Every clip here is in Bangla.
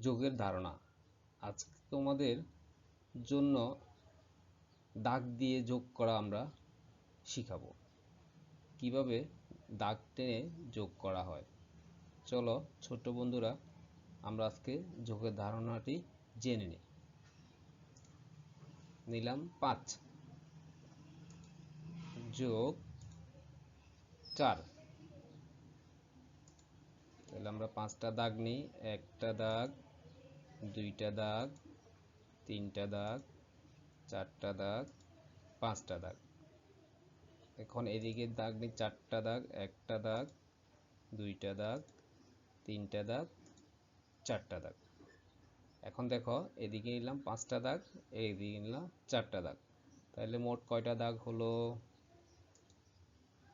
যোগের ধারণা। আজকে তোমাদের জন্য দাগ দিয়ে যোগ করা আমরা শিখাবো। কীভাবে দাগ টেনে যোগ করা হয়? চলো ছোট্ট বন্ধুরা, আমরা আজকে যোগের ধারণাটি জেনে নিই। নিলাম পাঁচ। যোগ চার। তাহলে আমরা পাঁচটা দাগ নিই। একটা দাগ দুইটা দাগ, তিনটা দাগ, চারটা দাগ, পাঁচটা দাগ। এখন এদিকে দাগ নিই, চারটা দাগ, একটা দাগ, দুইটা দাগ, তিনটা দাগ, চারটা দাগ। এখন দেখো, এদিকে নিলাম পাঁচটা দাগ এইদিকে নিলাম চারটা দাগ। তাহলে মোট কয়টা দাগ হলো?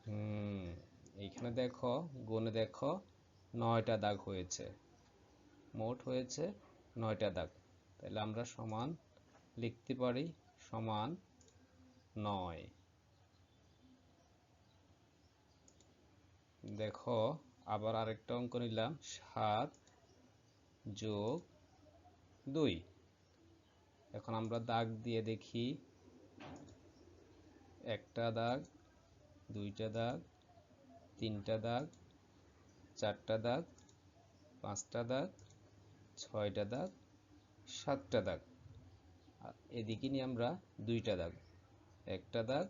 হুম, এইখানে দেখো, গুনে দেখো, নয়টা দাগ হয়েছে। মোট হয়েছে নয়টা দাগ। তাহলে আমরা সমান লিখতে পারি সমান নয়। দেখো, আবার আরেকটা অঙ্ক নিলাম, সাত যোগ দুই। এখন আমরা দাগ দিয়ে দেখি, একটা দাগ, দুইটা দাগ, তিনটা দাগ, চারটা দাগ, পাঁচটা দাগ ছয়টা দাগ, সাতটা দাগ। এদিকে নিয়ে আমরা দুইটা দাগ, একটা দাগ,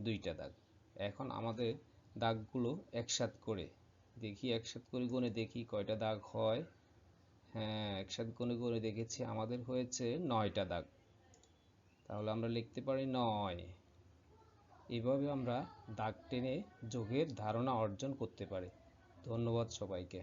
দুইটা দাগ। এখন আমাদের দাগগুলো একসাথ করে দেখি, একসাথ করে গুনে দেখি কয়টা দাগ হয়। হ্যাঁ একসাথে গুনে গুনে দেখেছি আমাদের হয়েছে নয়টা দাগ। তাহলে আমরা লিখতে পারি নয়। এভাবে আমরা দাগ টেনে যোগের ধারণা অর্জন করতে পারি। ধন্যবাদ সবাইকে।